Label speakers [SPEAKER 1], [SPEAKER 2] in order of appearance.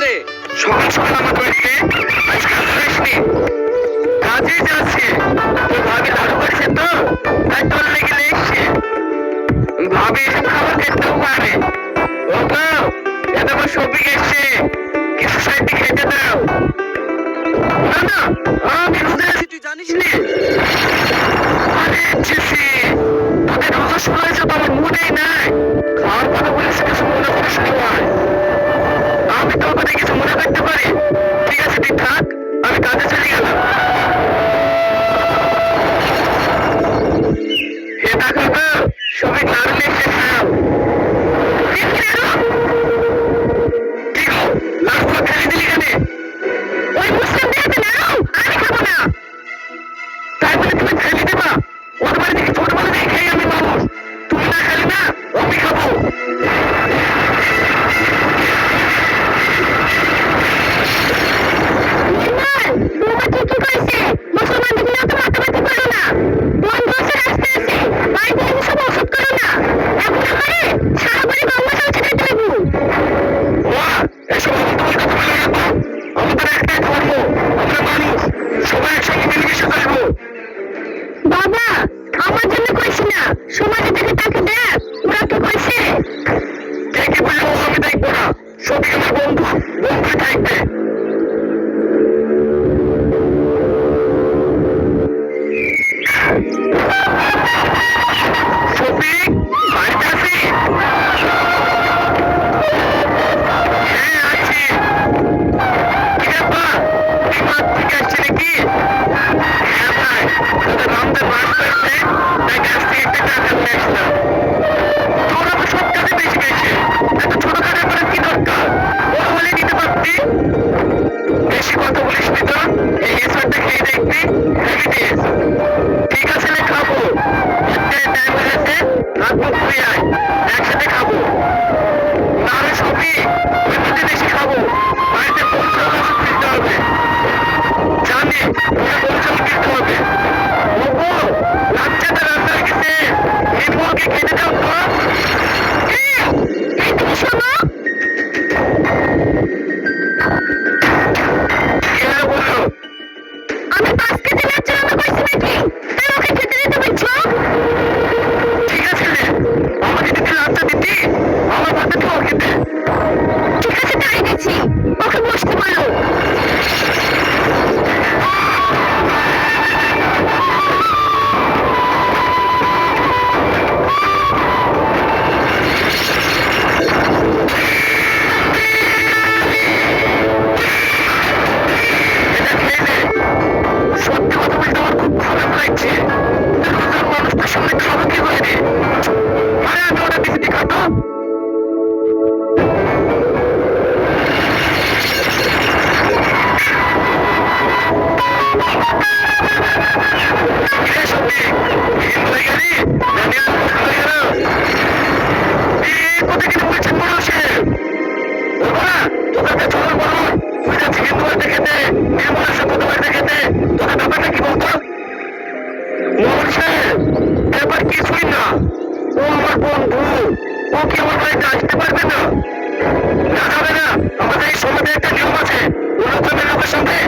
[SPEAKER 1] রে।
[SPEAKER 2] সমস্যা আমার করেছি আমার জানিস নি। আরে ছিসি শোনা তো আমার মুডেই নাই। খাওয়ার কথা একটা ঝিম মারতে খেতে
[SPEAKER 3] এমন আসা কত মারতে খেতে
[SPEAKER 2] তোকে ব্যাপারটা কি বলতো? মরছে ব্যাপার কিছুই না। ও আমার বন্ধু, ও কি আমার বাড়িতে আসতে পারবে না? না যাবে না। আমাদের এই সমাজে একটা নিয়ম আছে ও লোকের লোকের সঙ্গে